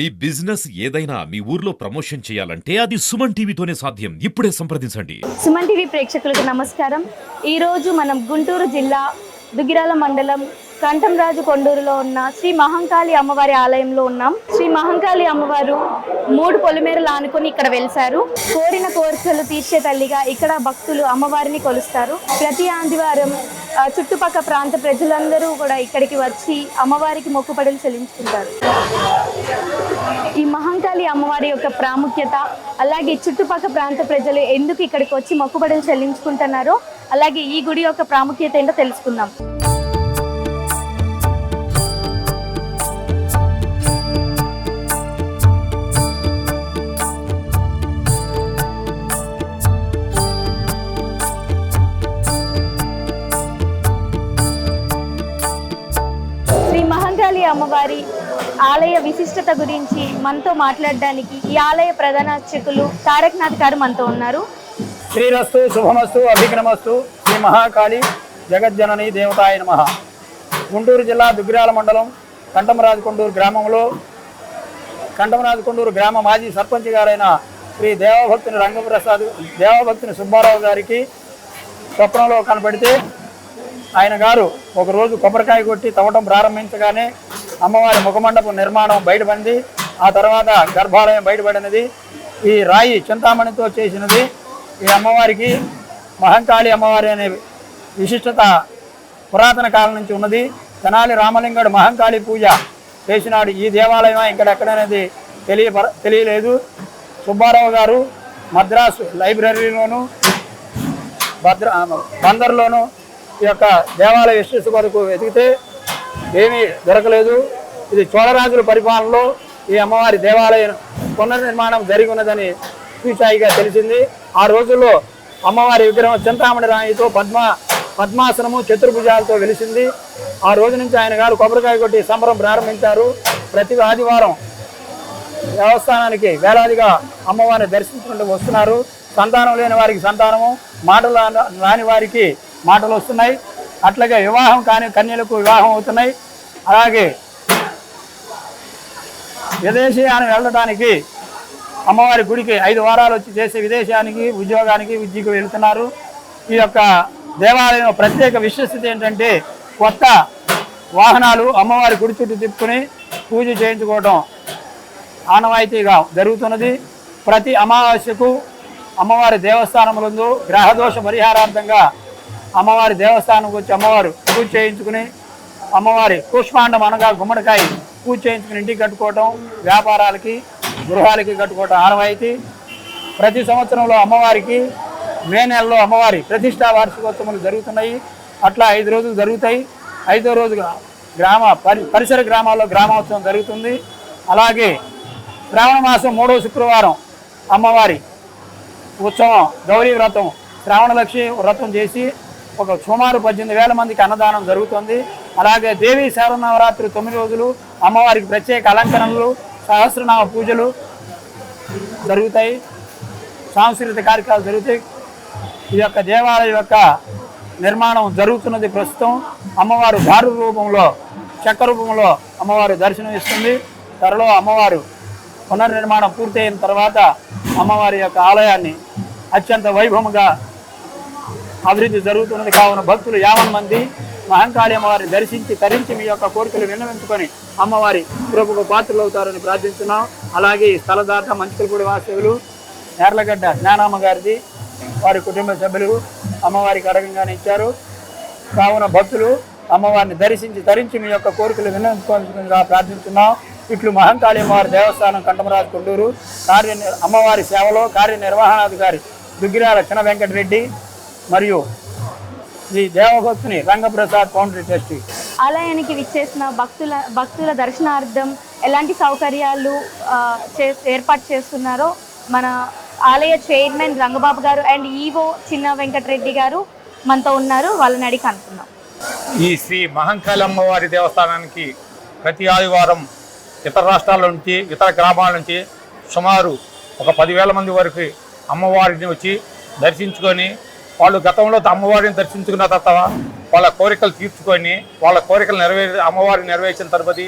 మీ business ఏదైనా మీ ఊర్లో promotion చేయాలంటే అది సుమన్ టీవీతోనే సాధ్యం. ఇప్పుడే సంప్రదించండి. సుమన్ టీవీ ప్రేక్షకులకు నమస్కారం. ఈరోజు మనం గుంటూరు జిల్లా దుగిరాల మండలం కంఠంరాజు కొండూరులో ఉన్న శ్రీ మహంకాళి అమ్మవారి ఆలయంలో ఉన్నాం. శ్రీ మహంకాళి అమ్మవారు మూడు పొలిమేరలు ఆనుకొని ఇక్కడ వెలిశారు. కోరిన కోరికలు తీర్చే తల్లిగా ఇక్కడ భక్తులు అమ్మవారిని కొలుస్తారు. ప్రతి ఆదివారం చుట్టుపక్క ప్రాంత ప్రజలందరూ కూడా ఇక్కడికి వచ్చి అమ్మవారికి మొక్కుబడులు చెల్లించుకుంటారు. ఈ మహంకాళి అమ్మవారి యొక్క ప్రాముఖ్యత అలాగే చుట్టుపక్క ప్రాంత ప్రజలు ఎందుకు ఇక్కడికి వచ్చి మొక్కుబడులు చెల్లించుకుంటున్నారో అలాగే ఈ గుడి యొక్క ప్రాముఖ్యత ఏంటో తెలుసుకుందాం. అమ్మవారి ఆలయ విశిష్టత గురించి మనతో మాట్లాడడానికి ఈ ఆలయ ప్రధాన అర్చకులు తారక్నాథ్ గారు మనతో ఉన్నారు. శ్రీరస్తు శుభమస్తు అభిఘ్నమస్తు శ్రీ మహాకాళి జగజ్జనని దేవతాయ నమ. గుంటూరు జిల్లా దుగ్గిరాల మండలం కంటమరాజు కొండూరు గ్రామంలో కంటమరాజు కొండూరు గ్రామ మాజీ సర్పంచ్ గారైన శ్రీ దేవభక్తుని రంగప్రసాద్ దేవభక్తుని సుబ్బారావు గారికి స్వప్నంలో కనపడితే ఆయన గారు ఒకరోజు కొబ్బరికాయ కొట్టి తవ్వటం ప్రారంభించగానే అమ్మవారి ముఖమండపం నిర్మాణం బయటపడింది. ఆ తర్వాత గర్భాలయం బయటపడినది. ఈ రాయి చింతామణితో చేసినది. ఈ అమ్మవారికి మహంకాళి అమ్మవారి అనే విశిష్టత పురాతన కాలం నుంచి ఉన్నది. తెనాలి రామలింగడు మహంకాళి పూజ చేసినాడు. ఈ దేవాలయం ఇక్కడ ఎక్కడనేది తెలియ తెలియలేదు. సుబ్బారావు గారు మద్రాసు లైబ్రరీలోను భద్ర బందర్లోను ఈ యొక్క దేవాలయ విశిష్ట కొరకు వెతికితే ఏమీ దొరకలేదు. ఇది చోళరాజుల పరిపాలనలో ఈ అమ్మవారి దేవాలయం పునర్నిర్మాణం జరిగి ఉన్నదని సూచాయిగా తెలిసింది. ఆ రోజుల్లో అమ్మవారి విగ్రహం చింతామణి రాయితో పద్మ పద్మాసనము చతుర్భుజాలతో వెలిసింది. ఆ రోజు నుంచి ఆయన గారు కొబ్బరికాయ కొట్టి సంబరం ప్రారంభించారు. ప్రతి ఆదివారం దేవస్థానానికి వేలాదిగా అమ్మవారిని దర్శించుకుంటూ వస్తున్నారు. సంతానం లేని వారికి సంతానము మాటలు రాని వారికి మాటలు వస్తున్నాయి. అట్లాగే వివాహం కాని కన్యలకు వివాహం అవుతున్నాయి. అలాగే విదేశీయాన్ని వెళ్ళడానికి అమ్మవారి గుడికి ఐదు వారాలు వచ్చి చేసే విదేశానికి ఉద్యోగానికి విద్యకు వెళుతున్నారు. ఈ యొక్క దేవాలయం ప్రత్యేక విశిష్టత ఏంటంటే కొత్త వాహనాలు అమ్మవారి గుడి చుట్టూ తిప్పుకొని పూజ చేయించుకోవడం ఆనవాయితీగా జరుగుతున్నది. ప్రతి అమావాస్యకు అమ్మవారి దేవస్థానములందు గ్రహదోష పరిహారార్థంగా అమ్మవారి దేవస్థానంకి వచ్చి అమ్మవారు పూజ చేయించుకుని అమ్మవారి పుష్పాండం అనగా గుమ్మడికాయ పూజ చేయించుకుని ఇంటికి కట్టుకోవటం వ్యాపారాలకి గృహాలకి కట్టుకోవటం ఆనవాయితీ. ప్రతి సంవత్సరంలో అమ్మవారికి మే నెలలో అమ్మవారి ప్రతిష్టా వార్షికోత్సవాలు జరుగుతున్నాయి. అట్లా ఐదు రోజులు జరుగుతాయి. ఐదో రోజు గ్రామ పరి పరిసర గ్రామాల్లో గ్రామోత్సవం జరుగుతుంది. అలాగే శ్రావణ మాసం మూడో శుక్రవారం అమ్మవారి ఉత్సవం గౌరీ వ్రతం శ్రావణ లక్ష్మి వ్రతం చేసి ఒక సుమారు పద్దెనిమిది వేల మందికి అన్నదానం జరుగుతుంది. అలాగే దేవి శరన్నవరాత్రి తొమ్మిది రోజులు అమ్మవారికి ప్రత్యేక అలంకరణలు సహస్రనామ పూజలు జరుగుతాయి. సాంస్కృతిక కార్యక్రమాలు జరుగుతాయి. ఈ యొక్క దేవాలయం యొక్క నిర్మాణం జరుగుతున్నది ప్రస్తుతం. అమ్మవారు దారు రూపంలో చెక్క రూపంలో అమ్మవారు దర్శనం ఇస్తుంది త్వరలో అమ్మవారు పునర్నిర్మాణం పూర్తయిన తర్వాత అమ్మవారి యొక్క ఆలయాన్ని అత్యంత వైభవంగా అభివృద్ధి జరుగుతున్నది కావున భక్తులు యావన్ మంది మహంకాళి అమ్మవారిని దర్శించి తరించి మీ యొక్క కోరికలు విన్నవించుకొని అమ్మవారి కృపకు పాత్రలు అవుతారని ప్రార్థిస్తున్నాం. అలాగే ఈ స్థలదాత మంచికలపూడి వాసవులు నేర్లగడ్డ జ్ఞానామ్మ గారిది వారి కుటుంబ సభ్యులు అమ్మవారికి అడగంగానే ఇచ్చారు. కావున భక్తులు అమ్మవారిని దర్శించి తరించి మీ యొక్క కోరికలు విన్నవించుకోవాల్సిందిగా ప్రార్థిస్తున్నాం. ఇట్లు మహంకాళి అమ్మవారి దేవస్థానం కంటమరాజు కొండూరు కార్య అమ్మవారి సేవలో కార్యనిర్వహణాధికారి దుగ్గిరాల చిన్న వెంకటరెడ్డి మరియు శ్రీ దేవభక్తుని రంగప్రసాద్ పౌండరీ ట్రస్టీ. ఆలయానికి విచ్చేసిన భక్తుల భక్తుల దర్శనార్థం ఎలాంటి సౌకర్యాలు ఏర్పాటు చేస్తున్నారో మన ఆలయ చైర్మన్ రంగబాబు గారు అండ్ ఈవో చిన్న వెంకటరెడ్డి గారు మనతో ఉన్నారు. వాళ్ళని అడిగి కనుక్కుందాం. ఈ శ్రీ మహంకాళి అమ్మవారి దేవస్థానానికి ప్రతి ఆదివారం ఇతర రాష్ట్రాల నుంచి ఇతర గ్రామాల నుంచి సుమారు ఒక పదివేల మంది వరకు అమ్మవారిని వచ్చి దర్శించుకొని వాళ్ళు గతంలో అమ్మవారిని దర్శించుకున్న తర్వాత వాళ్ళ కోరికలు తీర్చుకొని వాళ్ళ కోరికలు నెరవేరి అమ్మవారిని నెరవేర్చిన తర్వాత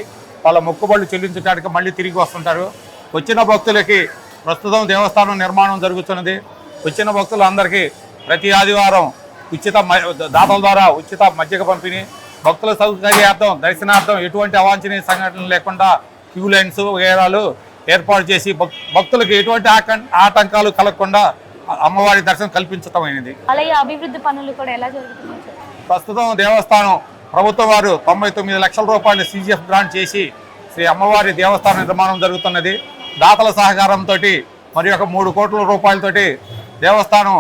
వాళ్ళ మొక్కుబళ్ళు చెల్లించడానికి మళ్ళీ తిరిగి వస్తుంటారు. వచ్చిన భక్తులకి ప్రస్తుతం దేవస్థానం నిర్మాణం జరుగుతున్నది. వచ్చిన భక్తులందరికీ ప్రతి ఆదివారం ఉచిత మ- దాతల ద్వారా ఉచిత మజ్జిగ పంపిణీ భక్తుల సౌకర్యార్థం దర్శనార్థం ఎటువంటి అవాంఛనీయ సంఘటనలు లేకుండా క్యూ లైన్స్ వగేరాలు ఏర్పాటు చేసి భక్తులకు ఎటువంటి ఆకం- ఆటంకాలు కలగకుండా అమ్మవారి దర్శనం కల్పించటమైనది. అలాగే అభివృద్ధి పనులు కూడా ఎలా జరుగుతున్నాయి చెప్పండి. ప్రస్తుతం దేవస్థానం ప్రభుత్వం వారు తొంభై తొమ్మిది లక్షల రూపాయలు సీజీఎఫ్ గ్రాంట్ చేసి శ్రీ అమ్మవారి దేవస్థాన నిర్మాణం జరుగుతున్నది. దాతల సహకారంతో మరి ఒక మూడు కోట్ల రూపాయలతోటి దేవస్థానం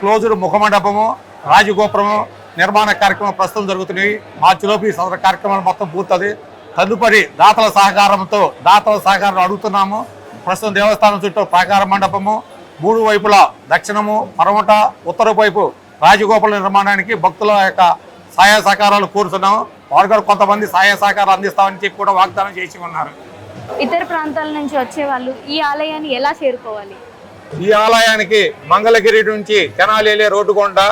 క్లోజ్డ్ ముఖమండపము రాజగోపురము నిర్మాణ కార్యక్రమం ప్రస్తుతం జరుగుతున్నాయి. మార్చిలోపు ఈ సదర కార్యక్రమాలు మొత్తం పూర్తది తదుపరి దాతల సహకారంతో దాతల సహకారం అడుగుతున్నాము. ప్రస్తుతం దేవస్థానం చుట్టూ ప్రాకార మండపము మూడు వైపులా దక్షిణము పరమట ఉత్తర వైపు రాజగోపుల నిర్మాణానికి భక్తుల యొక్క సహాయ సహకారాలు కోరుతున్నాము వారు కూడా కొంతమంది సహాయ సహకారాలు అందిస్తామని చెప్పి కూడా వాగ్దానం చేసి ఉన్నారు. ఇతర ప్రాంతాల నుంచి వచ్చే వాళ్ళు ఈ ఆలయాన్ని ఎలా చేరుకోవాలి? ఈ ఆలయానికి మంగళగిరి నుంచి తెనాలి రోడ్డు గుండా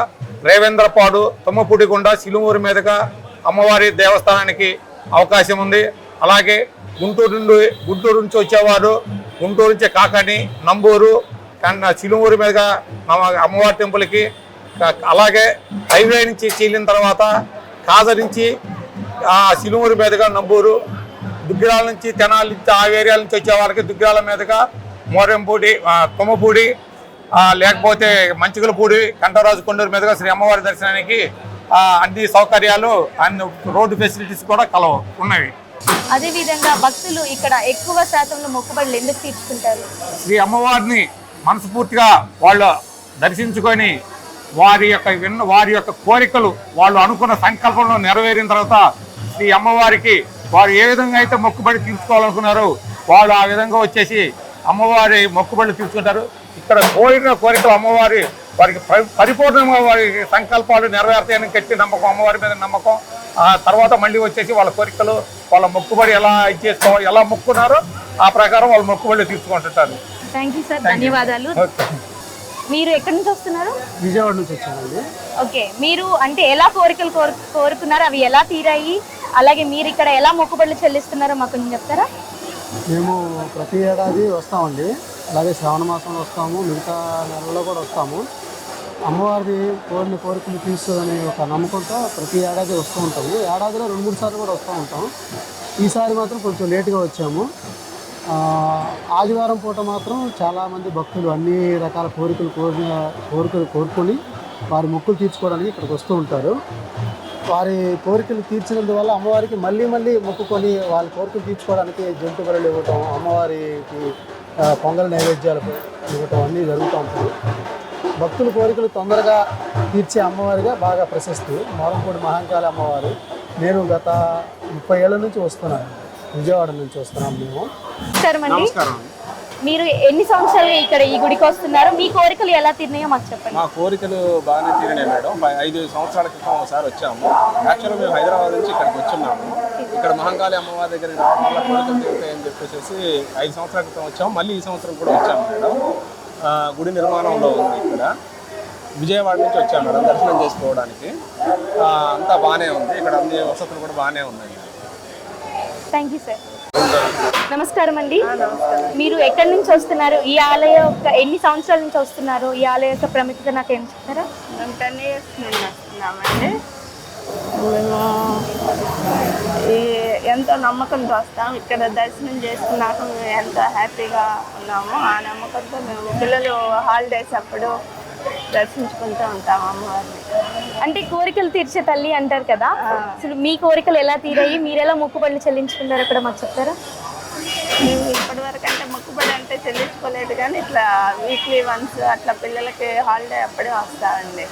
రేవేంద్రపాడు తుమ్మపూడి గుండా సిలుమూరు మీదుగా అమ్మవారి దేవస్థానానికి అవకాశం ఉంది. అలాగే గుంటూరు నుండి గుంటూరు నుంచి వచ్చేవారు గుంటూరు నుంచి కాకని నంబూరు కన్న సిలుమూరు మీదుగా అమ్మవారి టెంపుల్కి అలాగే హైవే నుంచి చీలిన తర్వాత కాజ నుంచి ఆ సిలుమూరు మీదుగా నంబూరు దుగ్గిరాల నుంచి తెనాలి నుంచి ఆ ఏరియాల నుంచి వచ్చే వారికి దుగ్గిరాల మీదుగా మోరెంపూడి కొమ్మపూడి లేకపోతే మంచిగులపూడి కంటరాజు కొండూరు మీదుగా శ్రీ అమ్మవారి దర్శనానికి అన్ని సౌకర్యాలు అన్ని రోడ్డు ఫెసిలిటీస్ కూడా కలవు ఉన్నవి. అదే విధంగా భక్తులు ఇక్కడ ఎక్కువ శాతంలో మొక్కుబడులు ఎందుకు తీర్చుకుంటారు? శ్రీ అమ్మవారిని మనస్ఫూర్తిగా వాళ్ళు దర్శించుకొని వారి యొక్క విన్న వారి యొక్క కోరికలు వాళ్ళు అనుకున్న సంకల్పంలో నెరవేరిన తర్వాత శ్రీ అమ్మవారికి వారు ఏ విధంగా అయితే మొక్కుబడి తీర్చుకోవాలనుకున్నారో వాళ్ళు ఆ విధంగా వచ్చేసి అమ్మవారి మొక్కుబడులు తీర్చుకుంటారు. ఇక్కడ కోరిన కోరికలు అమ్మవారి వారికి పరిపూర్ణంగా వారి సంకల్పాలు నెరవేరుతాయని గట్టి నమ్మకం అమ్మవారి మీద నమ్మకం. ఆ తర్వాత మళ్ళీ వచ్చేసి వాళ్ళ కోరికలు వాళ్ళ మొక్కుబడి ఎలా ఇచ్చేసుకోవాలి ఎలా మొక్కున్నారో ఆ ప్రకారం వాళ్ళు మొక్కుబడులు తీర్చుకుంటుంటారు. థ్యాంక్ యూ సార్ ధన్యవాదాలు. మీరు ఎక్కడి నుంచి వస్తున్నారు? విజయవాడ నుంచి వచ్చానండి. ఓకే మీరు అంటే ఎలా కోరికలు కోరు కోరుకున్నారు? అవి ఎలా తీరాయి? అలాగే మీరు ఇక్కడ ఎలా మొక్కుబడులు చెల్లిస్తున్నారో మాకు కొంచెం చెప్తారా? మేము ప్రతి ఏడాది వస్తామండి. అలాగే శ్రావణ మాసంలో వస్తాము. మిగతా నెలల్లో కూడా వస్తాము. అమ్మవారిది కోరిన కోరికలు తీర్చుదని ఒక నమ్మకంతో ప్రతి ఏడాది వస్తూ ఉంటాము. ఏడాదిలో రెండు మూడు సార్లు కూడా వస్తూ ఉంటాం. ఈసారి మాత్రం కొంచెం లేటుగా వచ్చాము. ఆదివారం పూట మాత్రం చాలామంది భక్తులు అన్ని రకాల కోరికలు కోరిన కోరికలు కోరుకొని వారి మొక్కులు తీర్చుకోవడానికి ఇక్కడికి వస్తూ ఉంటారు. వారి కోరికలు తీర్చినందువల్ల అమ్మవారికి మళ్ళీ మళ్ళీ మొక్కుకొని వాళ్ళ కోరికలు తీర్చుకోవడానికి జంతు బలులు ఇవ్వటం అమ్మవారికి పొంగల్ నైవేద్యాలు ఇవ్వటం అన్నీ జరుగుతూ ఉంటాయి. భక్తుల కోరికలు తొందరగా తీర్చే అమ్మవారిగా బాగా ప్రశస్తి. మోరంపూడి మహాంకాళి అమ్మవారు నేను గత ముప్పై ఏళ్ళ నుంచి వస్తున్నాను. విజయవాడ నుంచి వస్తున్నాం మేము. నమస్కారం. మీరు ఎన్ని సంవత్సరాలుగా ఇక్కడ ఈ గుడికి వస్తున్నారు? మీ కోరికలు ఎలా తీరినాయో మాకు చెప్పండి. మా కోరికలు బాగానే తీరినాయి మేడం. ఐదు సంవత్సరాల క్రితం ఒకసారి వచ్చాము. యాక్చువల్గా మేము హైదరాబాద్ నుంచి ఇక్కడికి వచ్చున్నాము. ఇక్కడ మహంకాళి అమ్మవారి దగ్గర రావడం వల్ల కోరికలు తీరుతాయని చెప్పేసి ఐదు సంవత్సరాల క్రితం వచ్చాము. మళ్ళీ ఈ సంవత్సరం కూడా వచ్చాము మేడం. ఆ, గుడి నిర్మాణంలో ఉంది ఇక్కడ. విజయవాడ నుంచి వచ్చాము మేడం దర్శనం చేసుకోవడానికి. ఆ, అంతా బాగానే ఉంది. ఇక్కడ అన్ని వసతులు కూడా బాగానే ఉన్నాయి. థ్యాంక్ యూ సార్ నమస్కారం అండి. మీరు ఎక్కడి నుంచి వస్తున్నారు? ఈ ఆలయ యొక్క ఎన్ని సంవత్సరాల నుంచి వస్తున్నారు? ఈ ఆలయ యొక్క ప్రాముఖ్యత నాకు ఏం చెప్తారా? మేము టెన్ ఇయర్స్ నుండి వస్తున్నామండి. మేము ఈ ఎంతో నమ్మకంతో వస్తాం. ఇక్కడ దర్శనం చేసుకున్నాక మేము ఎంతో హ్యాపీగా ఉన్నాము. ఆ నమ్మకంతో మేము పిల్లలు హాలిడేస్ అప్పుడు దర్శించుకుంటూ ఉంటాం అమ్మవారిని. అంటే కోరికలు తీర్చే తల్లి అంటారు కదా? అసలు మీ కోరికలు ఎలా తీరాయి? మీరు ఎలా మొక్కుబడులు చెల్లించుకున్నారో కూడా మాకు చెప్తారా? మేము ఇప్పటివరకు అంటే మొక్కుబడి అంటే చెల్లించుకోలేదు కానీ ఇట్లా వీక్లీ వన్స్ అట్లా పిల్లలకి హాలిడే అప్పుడే వస్తామండి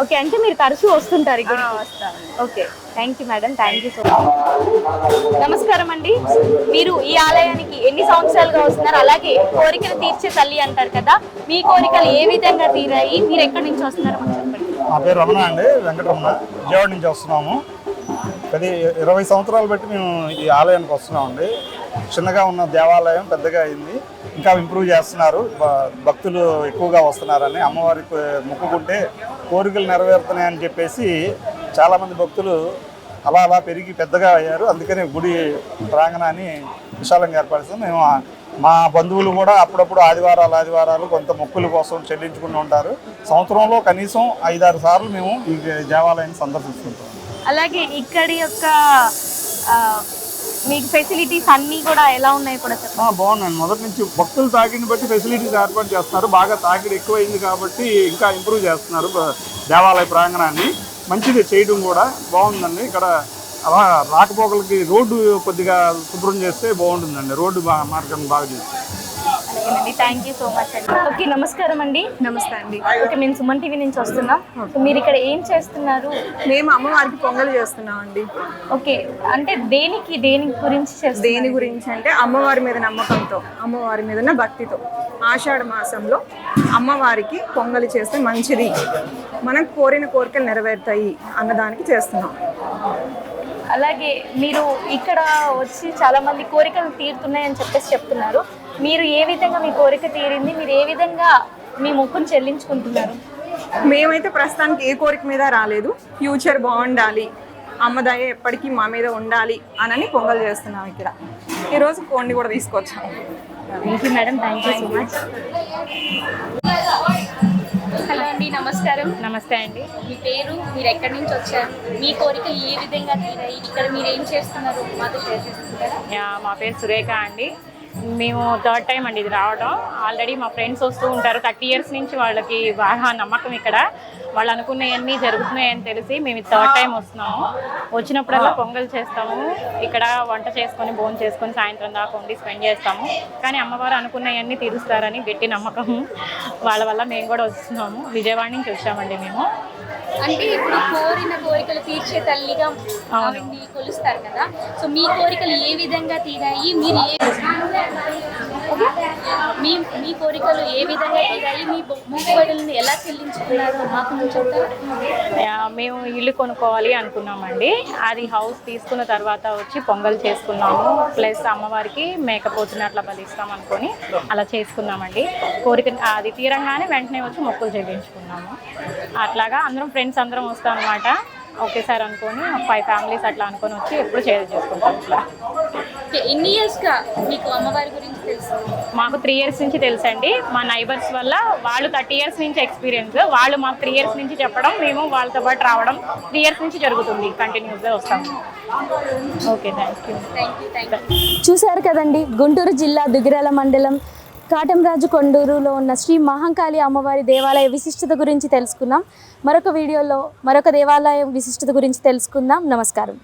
ఓకే అంటే మీరు తరచూ వస్తుంటారు? వస్తామండి okay thank you madam thank you so much నమస్కారం అండి. మీరు ఈ ఆలయానికి ఎన్ని సంవత్సరాలుగా వస్తున్నారు? అలాగే కోరికలు తీర్చే తల్లి అంటారు కదా మీ కోరికలు ఏ విధంగా తీరాయి? మీరు ఎక్కడి నుంచి వస్తున్నారో? చెప్పండి. నా పేరు రమణ అండి వెంకటరమణ. విజయవాడ నుంచి వస్తున్నాము. పది ఇరవై సంవత్సరాలు బట్టి మేము ఈ ఆలయానికి వస్తున్నామండి. చిన్నగా ఉన్న దేవాలయం పెద్దగా అయింది. ఇంకా ఇంప్రూవ్ చేస్తున్నారు. భ- భక్తులు ఎక్కువగా వస్తున్నారని అమ్మవారికి మొక్కుకుంటే కోరికలు నెరవేరుతున్నాయని చెప్పేసి చాలామంది భక్తులు అలా అలా పెరిగి పెద్దగా అయ్యారు. అందుకని గుడి ప్రాంగణాన్ని విశాలంగా ఏర్పరుస్తాం. మేము మా బంధువులు కూడా అప్పుడప్పుడు ఆదివారాలు ఆదివారాలు కొంత మొక్కుల కోసం చెల్లించుకుంటూ ఉంటారు. సంవత్సరంలో కనీసం ఐదారు సార్లు మేము ఈ దేవాలయాన్ని సందర్శిస్తుంటాం. అలాగే ఇక్కడి యొక్క మీకు ఫెసిలిటీస్ అన్ని కూడా ఎలా ఉన్నాయి కూడా చెప్పండి. బాగున్నాను. మొదటి నుంచి భక్తులు తాకిడిని బట్టి ఫెసిలిటీస్ ఏర్పాటు చేస్తున్నారు. బాగా తాకిడి ఎక్కువైంది కాబట్టి ఇంకా ఇంప్రూవ్ చేస్తున్నారు దేవాలయ ప్రాంగణాన్ని. మంచిది చేయడం కూడా బాగుందండి. ఇక్కడ అలా రాకపోకలకి రోడ్డు కొద్దిగా శుభ్రం చేస్తే బాగుంటుందండి. రోడ్డు బాగా మార్గం బాగా చేస్తే అలాగేనండి థ్యాంక్ యూ సో మచ్ అండి. ఓకే నమస్కారం అండి. నమస్తే అండి. ఓకే మేము సుమన్ టీవీ నుంచి వస్తున్నాం. సో మీరు ఇక్కడ ఏం చేస్తున్నారు? మేము అమ్మవారికి పొంగల్ చేస్తున్నాం అండి ఓకే అంటే దేనికి దేని గురించి దేని గురించి అంటే అమ్మవారి మీద నమ్మకంతో అమ్మవారి మీద భక్తితో ఆషాఢ మాసంలో అమ్మవారికి పొంగలి చేస్తే మంచిది. మనం కోరిన కోరికలు నెరవేరుతాయి అన్నదానికి చేస్తున్నాం. అలాగే మీరు ఇక్కడ వచ్చి చాలా మంది కోరికలు తీరుతున్నాయని చెప్పేసి చెప్తున్నారు. మీరు ఏ విధంగా మీ కోరిక తీరింది? మీరు ఏ విధంగా మీ మొక్కును చెల్లించుకుంటున్నారు? మేమైతే ప్రస్తుతానికి ఏ కోరిక మీద రాలేదు. ఫ్యూచర్ బాగుండాలి. అమ్మ దయ ఎప్పటికీ మా మీద ఉండాలి అనని పొంగల్ చేస్తున్నాం ఇక్కడ. ఈరోజు కోడిని కూడా తీసుకొచ్చాం. Thank you madam thank you so much hello అండి నమస్కారం. నమస్తే అండి. మీ పేరు మీరు ఎక్కడి నుంచి వచ్చారు? మీ కోరికలు ఏ విధంగా తీరాయి? ఇక్కడ మీరు ఏం చేస్తున్నారు? మాతో షేర్ చేస్తుంటారా యా, మా పేరు సురేఖ అండి. మేము థర్డ్ టైం అండి ఇది రావడం. ఆల్రెడీ మా ఫ్రెండ్స్ వస్తూ ఉంటారు. థర్టీ ఇయర్స్ నుంచి వాళ్ళకి బాగా నమ్మకం ఇక్కడ. వాళ్ళు అనుకున్నవన్నీ జరుగుతున్నాయని తెలిసి మేము థర్డ్ టైం వస్తున్నాము. వచ్చినప్పుడల్లా పొంగల్ చేస్తాము. ఇక్కడ వంట చేసుకొని భోజనం చేసుకొని సాయంత్రం దాకా ఉండి స్పెండ్ చేస్తాము. కానీ అమ్మవారు అనుకున్నవన్నీ తీరుస్తారని గట్టి నమ్మకం. వాళ్ళ వల్ల మేము కూడా వస్తున్నాము. విజయవాడ నుంచి వచ్చామండి మేము. అంటే ఇప్పుడు కోరిన కోరికలు తీర్చే తల్లిగా కొలుస్తారు కదా. సో మీ కోరికలు ఏ విధంగా తీరాయి? మీరు ఏ మీ మీ కోరికలు ఏ విధంగా తీరాయి? మీ మొక్కుబడులను ఎలా చెల్లించుకున్నారు? మాకు చెప్తారా మేము ఇల్లు కొనుక్కోవాలి అనుకున్నామండి. అది హౌస్ తీసుకున్న తర్వాత వచ్చి పొంగల్ చేసుకున్నాము. ప్లస్ అమ్మవారికి మేకపోతుని అట్లా బలిస్తాం అనుకొని అలా చేసుకున్నామండి. కోరిక అది తీరంగానే వెంటనే వచ్చి మొక్కులు చెల్లించుకున్నాము. అట్లాగా అందరం ఫ్రెండ్స్ అందరం వస్తాం అనమాట ఒకేసారి అనుకొని ఫైవ్ ఫ్యామిలీస్ అట్లా అనుకొని వచ్చి ఎప్పుడు షేర్ చేసుకుంటాం ఇట్లా. ఎన్ని ఇయర్స్గా మీకు అమ్మవారి గురించి తెలుసు? మాకు త్రీ ఇయర్స్ నుంచి తెలుసండి. మా నైబర్స్ వల్ల వాళ్ళు థర్టీ ఇయర్స్ నుంచి ఎక్స్పీరియన్స్ వాళ్ళు మాకు త్రీ ఇయర్స్ నుంచి చెప్పడం మేము వాళ్ళతో పాటు రావడం త్రీ ఇయర్స్ నుంచి జరుగుతుంది. కంటిన్యూస్గా వస్తాము okay thank you thank you thank you చూశారు కదండి గుంటూరు జిల్లా దుగిరాల మండలం కాటంరాజు కొండూరులో ఉన్న శ్రీ మహంకాళి అమ్మవారి దేవాలయ విశిష్టత గురించి తెలుసుకున్నాం మరొక వీడియోలో మరొక దేవాలయం విశిష్టత గురించి తెలుసుకుందాం. నమస్కారం.